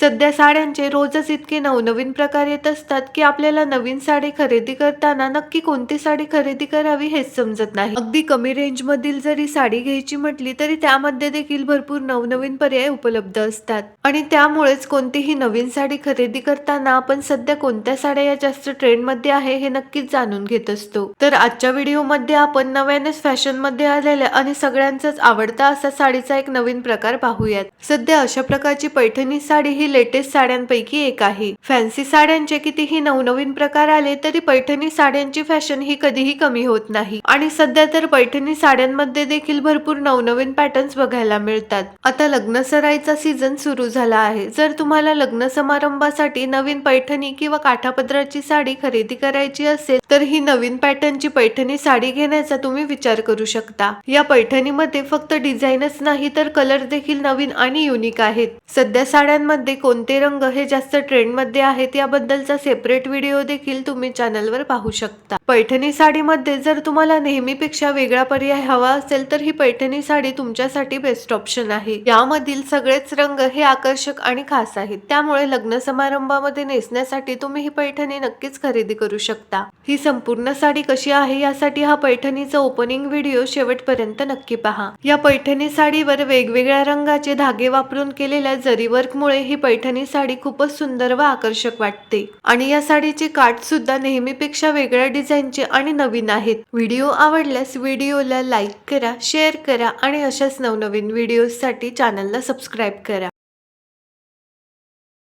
सध्या साड्यांचे रोजच इतके नवनवीन प्रकार येत असतात की आपल्याला नवीन साडी खरेदी करताना नक्की कोणती साडी खरेदी करावी हेच समजत नाही. अगदी कमी रेंजमधील जरी साडी घ्यायची म्हटली तरी त्यामध्ये देखील भरपूर नवनवीन पर्याय उपलब्ध असतात. आणि त्यामुळेच कोणतीही नवीन साडी खरेदी करताना आपण सध्या कोणत्या साड्या या जास्त ट्रेंडमध्ये आहे हे नक्कीच जाणून घेत असतो. तर आजच्या व्हिडिओमध्ये आपण नव्यानेच फॅशनमध्ये आलेल्या आणि सगळ्यांचाच आवडता असा साडीचा एक नवीन प्रकार पाहूयात. सध्या अशा प्रकारची पैठणी साडी ही लेटेस्ट साड्यांपैकी एक आहे. फॅन्सी साड्यांचे कितीही नवनवीन प्रकार आले तरी पैठणी साड्यांची फॅशन ही कधीही कमी होत नाही. आणि सध्या तर पैठणी साड्यांमध्ये देखील भरपूर नवनवीन पॅटर्न्स बघायला मिळतात. आता लग्न सराईचा सीझन सुरू झाला आहे. जर तुम्हाला लग्न समारंभासाठी नवीन पैठणी किंवा काठापदराची साडी खरेदी करायची असेल तर ही नवीन पॅटर्नची पैठणी साडी घेण्याचा तुम्ही विचार करू शकता. या पैठणीमध्ये फक्त डिझाईनच नाही तर कलर देखील नवीन आणि युनिक आहेत. सध्या साड्यांमध्ये कोणते रंग हे जास्त ट्रेंडमध्ये आहेत याबद्दलचा सेपरेट व्हिडिओ देखील तुम्ही चॅनलवर पाहू शकता. पैठणी साडीमध्ये जर तुम्हाला नेहमीपेक्षा वेगळा पर्याय हवा असेल तर ही पैठणी साडी तुमच्यासाठी बेस्ट ऑप्शन आहे. यामधील सगळेच रंग हे आकर्षक आणि खास आहेत. त्यामुळे लग्न समारंभामध्ये नेसण्यासाठी तुम्ही ही पैठणी नक्कीच खरेदी करू शकता. ही संपूर्ण साडी कशी आहे यासाठी हा पैठणीचा ओपनिंग व्हिडिओ शेवटपर्यंत नक्की पहा. या पैठणी साडीवर वेगवेगळ्या रंगाचे धागे वापरून केलेल्या जरी वर्कमुळे ही पैठणी साडी खूपच सुंदर व आकर्षक वाटते. आणि या साडीचे काठ सुद्धा नेहमीपेक्षा वेगळ्या डिझाईनचे आणि नवीन आहेत. व्हिडिओ आवडल्यास व्हिडिओला लाईक करा शेअर करा आणि अशाच नवनवीन व्हिडिओसाठी चॅनलला सबस्क्राईब करा.